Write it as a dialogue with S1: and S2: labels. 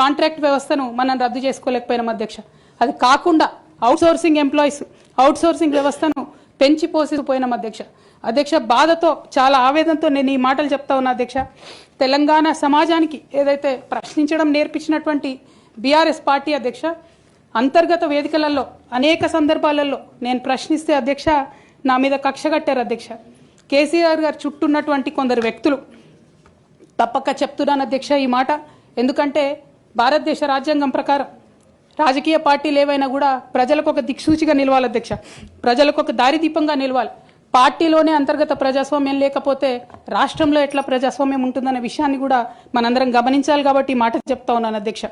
S1: Contract వ్యవస్థను మనం రద్దు చేసుకోలేకపోయినాం అధ్యక్ష. అది కాకుండా అవుట్సోర్సింగ్ ఎంప్లాయీస్ అవుట్ సోర్సింగ్ వ్యవస్థను పెంచి పోసిపోయినాం అధ్యక్ష. అధ్యక్ష బాధతో చాలా ఆవేదనతో నేను ఈ మాటలు చెప్తా ఉన్నా అధ్యక్ష. తెలంగాణ సమాజానికి ఏదైతే ప్రశ్నించడం నేర్పించినటువంటి బీఆర్ఎస్ పార్టీ అధ్యక్ష అంతర్గత వేదికలలో అనేక సందర్భాలలో నేను ప్రశ్నిస్తే అధ్యక్ష నా మీద కక్ష కట్టారు అధ్యక్ష. కేసీఆర్ గారు చుట్టూ ఉన్నటువంటి కొందరు వ్యక్తులు తప్పక చెప్తున్నాను అధ్యక్ష ఈ మాట. ఎందుకంటే భారతదేశ రాజ్యాంగం ప్రకారం రాజకీయ పార్టీలు ఏవైనా కూడా ప్రజలకు ఒక దిక్సూచిగా నిలవాలి అధ్యక్ష. ప్రజలకు ఒక దారిదీపంగా నిలవాలి. పార్టీలోనే అంతర్గత ప్రజాస్వామ్యం లేకపోతే రాష్ట్రంలో ఎట్లా ప్రజాస్వామ్యం ఉంటుందనే విషయాన్ని కూడా మనందరం గమనించాలి కాబట్టి మాట చెప్తా ఉన్నాను అధ్యక్ష.